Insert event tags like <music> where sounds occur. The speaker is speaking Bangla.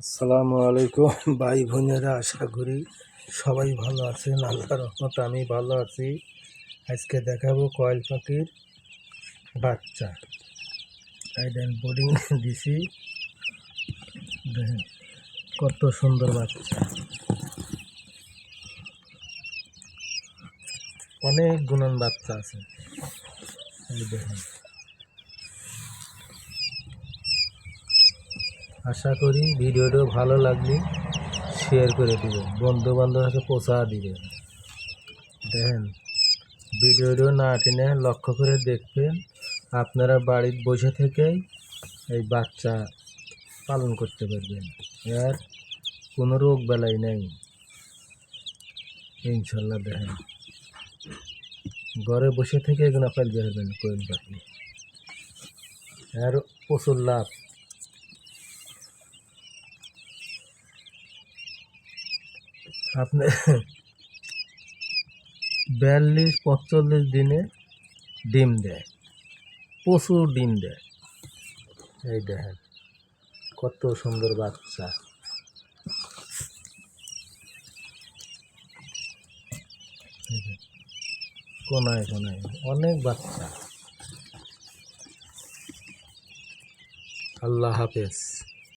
আসসালামু আলাইকুম। <laughs> ভাই বোনেরা, আশা করি সবাই ভালো আছেন। আল্লাহ রহমত আমি ভালো আছি। আজকে দেখাবো কয়েল পাখির বাচ্চা। আইডেন বোর্ডিং <laughs> দিছি। দেখেন, কত সুন্দর বাচ্চা। অনেক গুণন বাচ্চা আছে। দেখেন। আশা করি ভিডিওটা ভালো লাগলে শেয়ার করে দিবেন। বন্ধু বান্ধবকে পৌঁছা দিবেন। দেখেন, ভিডিওটা না টেনে লক্ষ্য করে দেখবেন, আপনারা বাড়ির বসে থেকেই এই বাচ্চা পালন করতে পারবেন। আর কোনো রোগ বেলাই নেই। ইনশাল্লাহ দেখেন। ঘরে বসে থেকে এগুলো ফেলতে পারবেন কোয়েল পাখি আর প্রচুর লাভ। আপনি বিয়াল্লিশ পঁচল্লিশ দিনে ডিম দেয়, প্রচুর ডিম দেয়। এই দেখেন, কত সুন্দর বাচ্চা। কোনায় কোনায়, অনেক বাচ্চা। আল্লাহ হাফেজ।